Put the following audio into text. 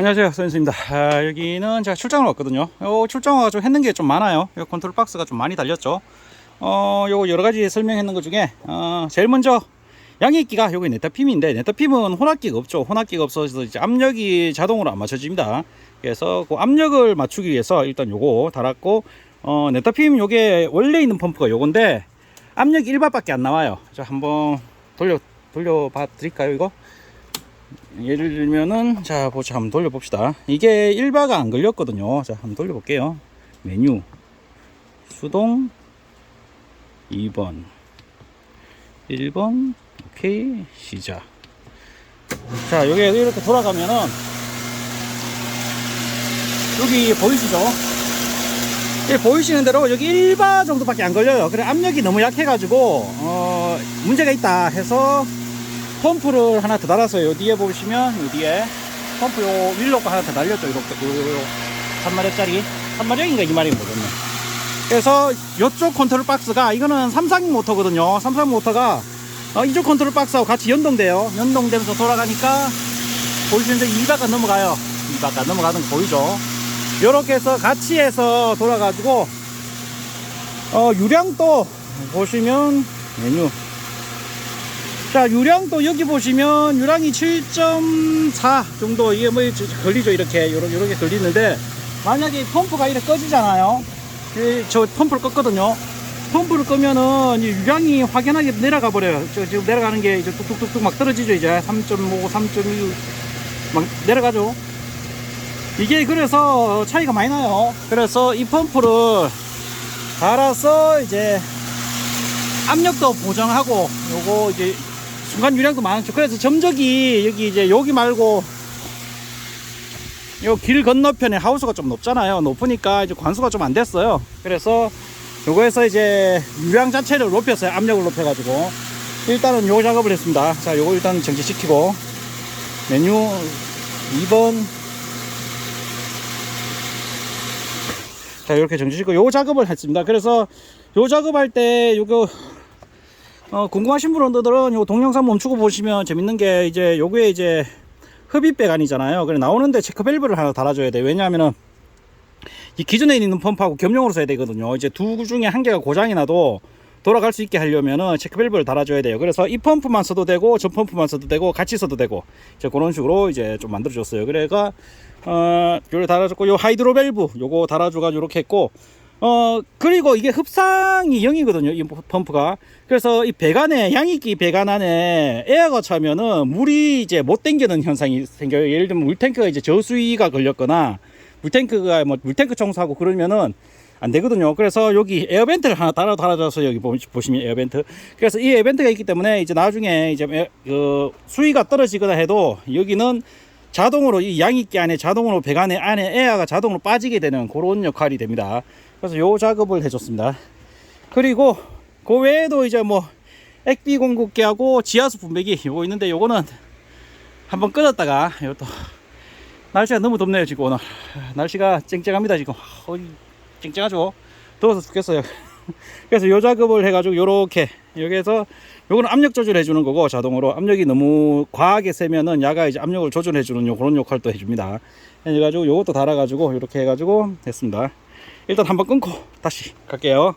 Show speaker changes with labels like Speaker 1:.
Speaker 1: 안녕하세요 선생님입니다. 아, 여기는 제가 출장을 왔거든요. 요 출장 와가지고 했는 게 좀 많아요. 요 컨트롤 박스가 좀 많이 달렸죠. 어 요거 여러 가지 설명했는 것 중에 어 제일 먼저 양익기가 요게 네타핌인데 네타핌은 혼합기가 없죠. 혼합기가 없어서 이제 압력이 자동으로 안 맞춰집니다. 그래서 그 압력을 맞추기 위해서 일단 요거 달았고 어 네타핌 요게 원래 있는 펌프가 요건데 압력 1바 밖에 안 나와요. 자 한번 돌려 돌려 봐 드릴까요 이거 예를 들면은 자 보자. 한번 돌려봅시다. 이게 1바가 안 걸렸거든요. 자 한번 돌려볼게요. 메뉴. 수동. 2번. 1번. 오케이. 시작. 자 여기 이렇게 돌아가면은 여기 보이시죠? 예, 보이시는 대로 여기 1바 정도밖에 안 걸려요. 그래 압력이 너무 약해 가지고 어, 문제가 있다 해서 펌프를 하나 더 달았어요. 요 뒤에 보시면 요 뒤에 펌프 요 윌로가 하나 더 달렸죠. 이렇게 요, 요 3마력짜리 3마력인가 2마력 모르겠네. 그래서 이쪽 컨트롤 박스가 이거는 삼성 모터거든요. 삼성 모터가 어, 이쪽 컨트롤 박스하고 같이 연동돼요. 연동되면서 돌아가니까 보이시는 데 2바가 넘어가요. 2바가 넘어가는 거 보이죠? 요렇게 해서 같이 해서 돌아가지고 어, 유량도 보시면 메뉴 자 유량도 여기 보시면 유량이 7.4 정도 이게 뭐 걸리죠. 이렇게 요렇게, 요렇게 걸리는데 만약에 펌프가 이렇게 꺼지잖아요. 이- 저 펌프를 껐거든요. 펌프를 끄면은 이 유량이 확연하게 내려가 버려요. 저 지금 내려가는 게 이제 뚝뚝뚝뚝 막 떨어지죠 이제. 3.5 3.2막 내려가죠. 이게 그래서 차이가 많이 나요. 그래서 이 펌프를 달아서 이제 압력도 보정하고 요거 이제 순간 유량도 많죠. 그래서 점적이 여기 이제 여기 말고 요 길 건너편에 하우스가 좀 높잖아요. 높으니까 이제 관수가 좀 안 됐어요. 그래서 요거에서 이제 유량 자체를 높였어요. 압력을 높여가지고 일단은 요 작업을 했습니다. 자, 요거 일단 정지시키고 메뉴 2번 자 이렇게 정지시키고 요 작업을 했습니다. 그래서 요 작업할 때 요거 어, 궁금하신 분들은 요 동영상 멈추고 보시면 재밌는 게 이제 요게 이제 흡입백 아니잖아요. 그래 나오는데 체크 밸브를 하나 달아줘야 돼. 왜냐하면은 이 기존에 있는 펌프하고 겸용으로 써야 되거든요. 이제 두 중에 한 개가 고장이 나도 돌아갈 수 있게 하려면은 체크 밸브를 달아줘야 돼요. 그래서 이 펌프만 써도 되고 저 펌프만 써도 되고 같이 써도 되고 이제 그런 식으로 이제 좀 만들어줬어요. 그래가 어 요를 달아줬고 요 하이드로 밸브 요거 달아줘가지고 이렇게 했고 어 그리고 이게 흡상이 0이거든요 이 펌프가. 그래서 이 배관에 양익기 배관 안에 에어가 차면은 물이 이제 못 당기는 현상이 생겨요. 예를 들면 물탱크가 이제 저수위가 걸렸거나 물탱크가 뭐 물탱크 청소하고 그러면은 안 되거든요. 그래서 여기 에어벤트를 하나 달아 달아줘서 여기 보- 보시면 에어벤트. 그래서 이 에어벤트가 있기 때문에 이제 나중에 이제 에- 그 수위가 떨어지거나 해도 여기는 자동으로 이 양익기 안에 자동으로 배관의 안에 에어가 자동으로 빠지게 되는 그런 역할이 됩니다. 그래서 요 작업을 해줬습니다. 그리고 그 외에도 이제 뭐 액비 공급기하고 지하수 분배기 요거 있는데 요거는 한번 끊었다가 요또 날씨가 너무 덥네요 지금 오늘 날씨가 쨍쨍합니다 지금 어, 쨍쨍하죠 더워서 죽겠어요 그래서 요 작업을 해가지고 요렇게 여기에서 요거는 압력 조절해 주는 거고 자동으로. 압력이 너무 과하게 세면은 야가 이제 압력을 조절해 주는 요 그런 역할도 해줍니다. 해가지고 요것도 달아가지고 이렇게 해가지고 했습니다. 일단 한번 끊고 다시 갈게요